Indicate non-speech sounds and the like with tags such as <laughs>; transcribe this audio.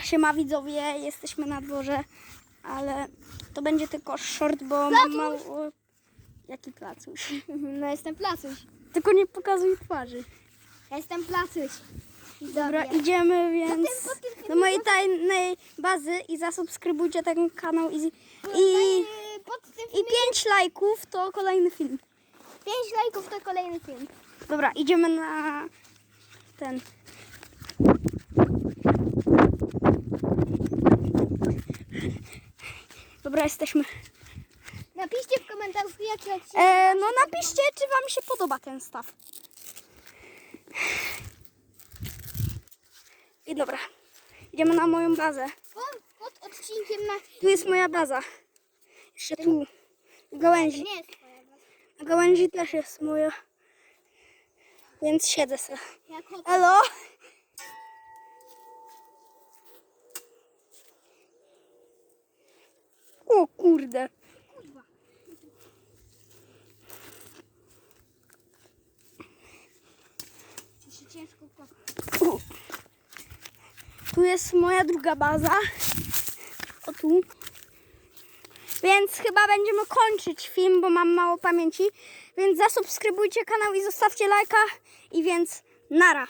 Dobra, siema widzowie, jesteśmy na dworze, ale to będzie tylko short, bo mam mało... Jaki placuś? <laughs> No jestem placuś. Tylko nie pokazuj twarzy. Ja jestem placuś. Dobra, idziemy więc do mojej tajnej bazy i zasubskrybujcie ten kanał i, i, I tym i 5 lajków to kolejny film. 5 lajków to kolejny film. Dobra, idziemy na ten. Dobra, jesteśmy. Napiszcie w komentarzu jaki odcinek. E, no napiszcie, czy wam się podoba ten staw. I dobra, idziemy na moją bazę. Pod, pod odcinkiem na... Tu jest moja baza. Jeszcze tu. Na gałęzi. Nie jest twoja baza. Na gałęzi też jest moja. Więc siedzę sobie. Jako... Elo? O kurde. U. Tu jest moja druga baza. O tu. Więc chyba będziemy kończyć film, bo mam mało pamięci. Więc zasubskrybujcie kanał i zostawcie lajka. I więc nara.